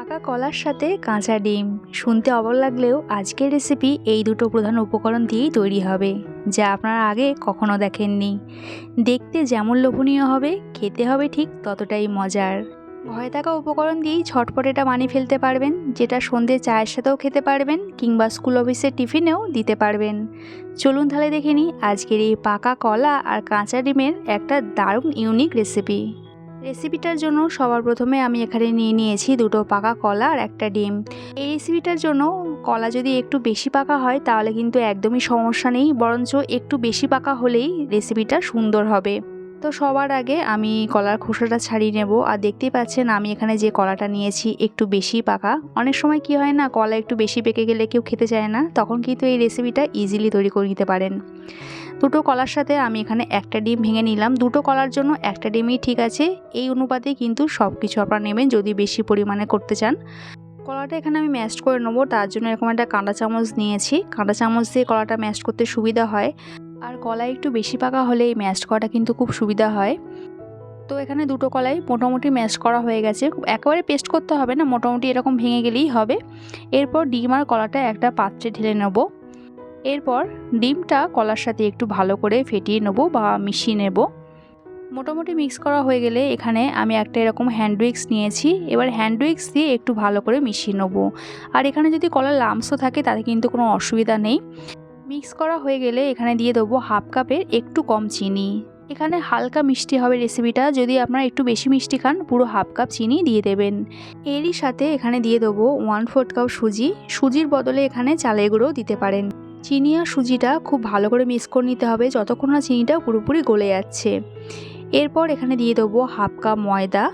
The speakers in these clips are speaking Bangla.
পাকা কলার সাথে কাঁচা ডিম। শুনতে অবাক লাগলেও আজকের রেসিপি এই দুটো প্রধান উপকরণ দিয়েই তৈরি হবে, যা আপনারা আগে কখনো দেখেননি। দেখতে যেমন লোভনীয় হবে, খেতে হবে ঠিক ততটাই মজার। ভয় থাকা উপকরণ দিয়েই ছটপট এটা বানিয়ে ফেলতে পারবেন, যেটা সন্ধে চায়ের সাথেও খেতে পারবেন কিংবা স্কুল অফিসের টিফিনেও দিতে পারবেন। চলুন তাহলে দেখে নিই আজকের এই পাকা কলা আর কাঁচা ডিমের একটা দারুণ ইউনিক রেসিপি রেসিপিটার জন্য সবার প্রথমে আমি এখানে নিয়ে নিয়েছি দুটো পাকা কলা আর একটা ডিম। এই রেসিপিটার জন্য কলা যদি একটু বেশি পাকা হয়, তাহলে কিন্তু একদমই সমস্যা নেই, বরঞ্চ একটু বেশি পাকা হলেই রেসিপিটা সুন্দর হবে। তো সবার আগে আমি কলার খোসাটা ছাড়িয়ে নেব। আর দেখতেই পাচ্ছেন আমি এখানে যে কলাটা নিয়েছি একটু বেশি পাকা। অনেক সময় কি হয় না, কলা একটু বেশি পেকে গেলে কেউ খেতে চায় না, তখন কিন্তু এই রেসিপিটা ইজিলি তৈরি করে নিতে পারেন। দুটো কলার সাথে আমি এখানে একটা ডিম ভেঙে নিলাম। দুটো কলার জন্য একটা ডিমই ঠিক আছে। এই অনুপাতে কিন্তু সব কিছু আপনারা নেবেন যদি বেশি পরিমাণে করতে চান। কলাটা এখানে আমি ম্যাশ করে নেব। তার জন্য এরকম একটা কাঁটা চামচ নিয়েছি। কাঁটা চামচ দিয়ে কলাটা ম্যাশ করতে সুবিধা হয়। আর কলা একটু বেশি পাকা হলে এই ম্যাশ করাটা কিন্তু খুব সুবিধা হয়। তো এখানে দুটো কলাই মোটামুটি ম্যাশ করা হয়ে গেছে। একেবারে পেস্ট করতে হবে না, মোটামুটি এরকম ভেঙে গেলেই হবে। এরপর ডিম আর কলাটা একটা পাত্রে ঢেলে নেব। এরপর ডিমটা কলার সাথে একটু ভালো করে ফেটিয়ে নেব বা মিশিয়ে নেব। মোটামুটি মিক্স করা হয়ে গেলে এখানে আমি একটা এরকম হ্যান্ড উইক্স নিয়েছি। এবার হ্যান্ড উইক্স দিয়ে একটু ভালো করে মিশিয়ে নেব। আর এখানে যদি কলার লামসও থাকে তাতে কিন্তু কোনো অসুবিধা নেই। মিক্স করা হয়ে গেলে এখানে দিয়ে দেবো হাফ কাপের একটু কম চিনি। এখানে হালকা মিষ্টি হবে রেসিপিটা, যদি আপনারা একটু বেশি মিষ্টি খান, পুরো হাফ কাপ চিনি দিয়ে দেবেন। এরই সাথে এখানে দিয়ে দেবো ওয়ান ফোর্থ কাপ সুজি। সুজির বদলে এখানে চালের গুঁড়ো দিতে পারেন। চিনি আর সুজিটা খুব ভালো করে মিক্স করে নিতে হবে, যতক্ষণ না চিনিটা পুরোপুরি গলে যাচ্ছে। এরপর এখানে দিয়ে দেবো হাফ কাপ ময়দা।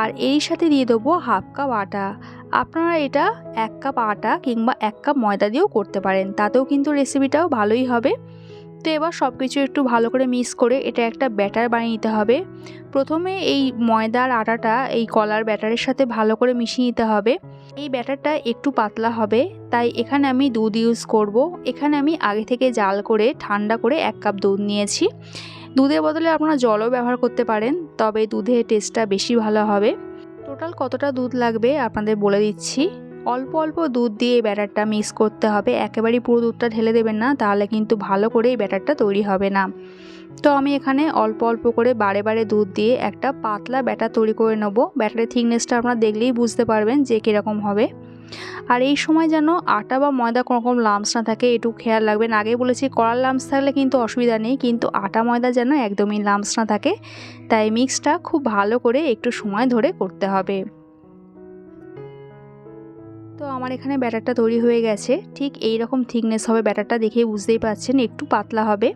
আর এর সাথে দিয়ে দেবো হাফ কাপ আটা। আপনারা এটা এক কাপ আটা কিংবা এক কাপ ময়দা দিয়েও করতে পারেন, তাতেও কিন্তু রেসিপিটাও ভালোই হবে। তো এবার সব কিছু একটু ভালো করে মিক্স করে এটা একটা ব্যাটার বানিয়ে নিতে হবে। প্রথমে এই ময়দার আটাটা এই কলার ব্যাটারের সাথে ভালো করে মিশিয়ে নিতে হবে। এই ব্যাটারটা একটু পাতলা হবে, তাই এখানে আমি দুধ ইউজ করব। এখানে আমি আগে থেকে জাল করে ঠান্ডা করে এক কাপ দুধ নিয়েছি। দুধের বদলে আপনারা জলও ব্যবহার করতে পারেন, তবে দুধের টেস্টটা বেশি ভালো হবে। টোটাল কতটা দুধ লাগবে আপনাদের বলে দিচ্ছি। অল্প অল্প দুধ দিয়ে এই ব্যাটারটা মিক্স করতে হবে। একেবারেই পুরো দুধটা ঢেলে দেবেন না, তাহলে কিন্তু ভালো করে এই ব্যাটারটা তৈরি হবে না। তো আমি এখানে অল্প অল্প করে বারে বারে দুধ দিয়ে একটা পাতলা ব্যাটার তৈরি করে নেব। ব্যাটারের থিকনেসটা আপনারা দেখলেই বুঝতে পারবেন যে কীরকম হবে। আর এই সময় যেন আটা বা ময়দা কোনো রকম লামস না থাকে একটু খেয়াল রাখবেন। আগেই বলেছি, কড়ার লামস থাকলে কিন্তু অসুবিধা নেই, কিন্তু আটা ময়দা যেন একদমই লামস না থাকে, তাই মিক্সটা খুব ভালো করে একটু সময় ধরে করতে হবে। আমার এখানে ব্যাটারটা তৈরি হয়ে গেছে। ঠিক এই রকম থিকনেস হবে ব্যাটারটা দেখেই বুঝতেই পারছেন, একটু পাতলা হবে।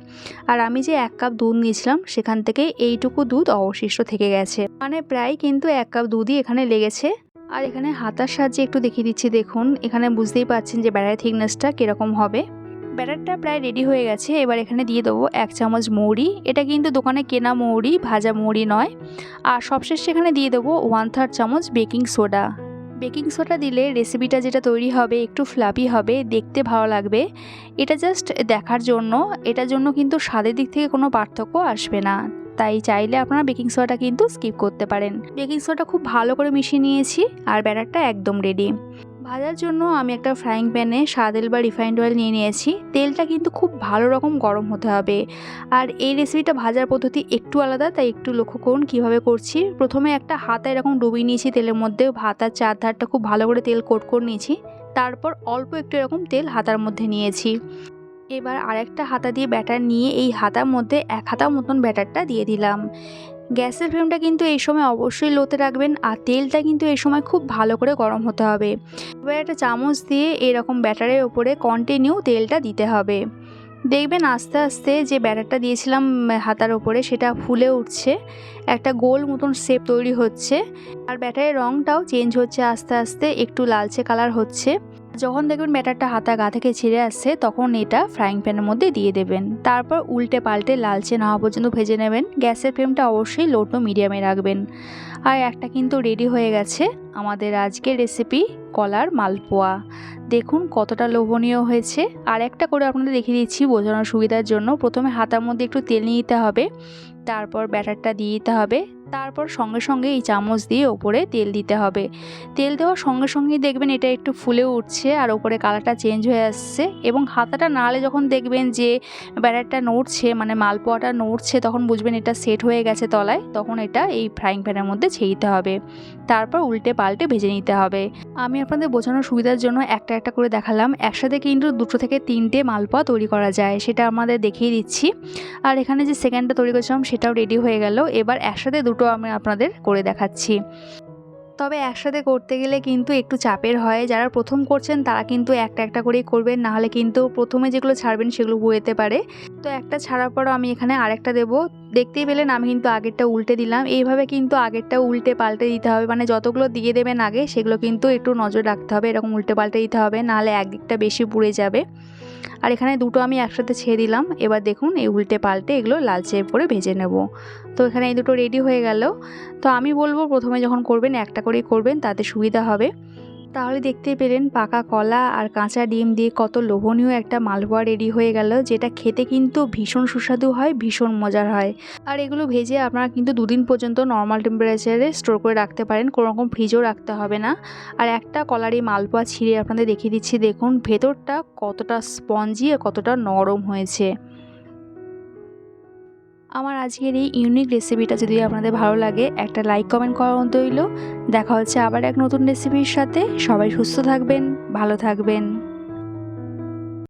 আর আমি যে এক কাপ দুধ নিয়েছিলাম, সেখান থেকে এইটুকু দুধ অবশিষ্ট থেকে গেছে। মানে প্রায় কিন্তু এক কাপ দুধই এখানে লেগেছে। আর এখানে হাতার সাহায্যে একটু দেখিয়ে দিচ্ছি, দেখুন। এখানে বুঝতেই পারছেন যে ব্যাটার থিকনেসটা কীরকম হবে। ব্যাটারটা প্রায় রেডি হয়ে গেছে। এবার এখানে দিয়ে দেবো এক চামচ মৌরি। এটা কিন্তু দোকানে কেনা মৌরি, ভাজা মৌরি নয়। আর সবশেষে এখানে দিয়ে দেবো ওয়ান থার্ড চামচ বেকিং সোডা বেকিং সোডা দিলে রেসিপিটা যেটা তৈরি হবে একটু ফ্লাপি হবে, দেখতে ভালো লাগবে। এটা জাস্ট দেখার জন্য, এটার জন্য কিন্তু স্বাদের দিক থেকে কোনো পার্থক্য আসবে না। তাই চাইলে আপনারা বেকিং সোডাটা কিন্তু স্কিপ করতে পারেন। বেকিং সোডাটা খুব ভালো করে মিশিয়ে নিয়েছি আর ব্যাটারটা একদম রেডি ভাজার জন্য আমি একটা ফ্রাইং প্যানে সাদেল বা রিফাইন্ড অয়েল নিয়ে নিয়েছি। তেলটা কিন্তু খুব ভালো রকম গরম হতে হবে। আর এই রেসিপিটা ভাজার পদ্ধতি একটু আলাদা, তাই একটু লক্ষ্য করুন কীভাবে করছি। প্রথমে একটা হাতা এরকম ডুবিয়ে নিয়েছি তেলের মধ্যে। হাতার চার ধারটা খুব ভালো করে তেল কোট করে নিয়েছি। তারপর অল্প একটু এরকম তেল হাতার মধ্যে নিয়েছি। এবার আরেকটা হাতা দিয়ে ব্যাটার নিয়ে এই হাতার মধ্যে এক হাতা মতন ব্যাটারটা দিয়ে দিলাম। গ্যাসের ফ্লেমটা কিন্তু এই সময় অবশ্যই লোতে রাখবেন আর তেলটা কিন্তু এই সময় খুব ভালো করে গরম হতে হবে। এবার একটা চামচ দিয়ে এরকম ব্যাটারের ওপরে কন্টিনিউ তেলটা দিতে হবে। দেখবেন আস্তে আস্তে যে ব্যাটারটা দিয়েছিলাম হাতার ওপরে সেটা ফুলে উঠছে। একটা গোল মতন শেপ তৈরি হচ্ছে। আর ব্যাটারের রঙটাও চেঞ্জ হচ্ছে আস্তে আস্তে, একটু লালচে কালার হচ্ছে। যখন দেখবেন ব্যাটারটা হাতা গা থেকে ছিঁড়ে আসছে, তখন এটা ফ্রাইং প্যানের মধ্যে দিয়ে দেবেন। তারপর উল্টে পাল্টে লালচে না হওয়া পর্যন্ত ভেজে নেবেন। গ্যাসের ফ্লেমটা অবশ্যই লো টু মিডিয়ামে রাখবেন। আর একটা কিন্তু রেডি হয়ে গেছে আমাদের আজকের রেসিপি কলার মালপোয়া। দেখুন কতটা লোভনীয় হয়েছে। আর একটা করে আপনাদের দেখিয়ে দিচ্ছি বোঝানোর সুবিধার জন্য। প্রথমে হাতার মধ্যে একটু তেল নিয়ে নিতে হবে। তারপর ব্যাটারটা দিয়ে দিতে হবে। তারপর সঙ্গে সঙ্গে এই চামচ দিয়ে ওপরে তেল দিতে হবে। তেল দেওয়ার সঙ্গে সঙ্গেই দেখবেন এটা একটু ফুলে উঠছে আর ওপরে কালারটা চেঞ্জ হয়ে আসছে এবং হাতাটা নাড়লে যখন দেখবেন যে ব্যাটারটা নড়ছে মানে মালপোয়াটা নড়ছে, তখন বুঝবেন এটা সেট হয়ে গেছে তলায়, তখন এটা এই ফ্রাইং প্যানের মধ্যে ছেড়ে দিতে হবে। তারপর উল্টে পাল্টে ভেজে নিতে হবে। আমি আপনাদের বোঝানোর সুবিধার জন্য একটা একটা করে দেখালাম। একসাথে কিন্তু দুটো থেকে তিনটে মালপোয়া তৈরি করা যায়, সেটা আমাদের দেখিয়ে দিচ্ছি। আর এখানে যে সেকেন্ডটা তৈরি করেছিলাম সেটাও রেডি হয়ে গেল। এবার একসাথে দুটো আমি আপনাদের করে দেখাচ্ছি। তবে একসাথে করতে গেলে কিন্তু একটু চাপের হয়। যারা প্রথম করছেন, তারা কিন্তু একটা একটা করেই করবেন। নাহলে কিন্তু প্রথমে যেগুলো ছাড়বেন, সেগুলো বয়েতে পারে। তো একটা ছাড়ার পরও আমি এখানে আরেকটা দেবো। দেখতেই পেলেন, আমি কিন্তু আগেরটা উল্টে দিলাম। এইভাবে কিন্তু আগেরটা উল্টে পাল্টে দিতে হবে। মানে যতগুলো দিয়ে দেবেন আগে, সেগুলো কিন্তু একটু নজর রাখতে হবে। এরকম উল্টে পাল্টে দিতে হবে। নাহলে একদিকটা বেশি পুড়ে যাবে। আর এখানে দুটো আমি একসাথে ছেড়ে দিলাম। এবার দেখুন এই উল্টে পাল্টে এগুলো লালচে করে ভেজে নেব। তো এখানে এই দুটো রেডি হয়ে গেল। তো আমি বলব প্রথমে যখন করবেন একটা করেই করবেন, তাতে সুবিধা হবে। তাহলে দেখতেই পেলেন পাকা কলা আর কাঁচা ডিম দিয়ে কত লোভনীয় একটা মালপোয়া রেডি হয়ে গেল, যেটা খেতে কিন্তু ভীষণ সুস্বাদু হয়, ভীষণ মজার হয়। আর এগুলো ভেজে আপনারা কিন্তু দুদিন পর্যন্ত নর্মাল টেম্পারেচারে স্টোর করে রাখতে পারেন কোনো রকম ফ্রিজেও রাখতে হবে না। আর একটা কলারই মালপোয়া ছিঁড়ে আপনাদের দেখিয়ে দিচ্ছি, দেখুন ভেতরটা কতটা স্পঞ্জি আর কতটা নরম হয়েছে। আমার আজকের এই ইউনিক রেসিপিটা যদি আপনাদের ভালো লাগে, একটা লাইক কমেন্ট করার মতো হইল দেখা হচ্ছে আবার এক নতুন রেসিপির সাথে। সবাই সুস্থ থাকবেন, ভালো থাকবেন।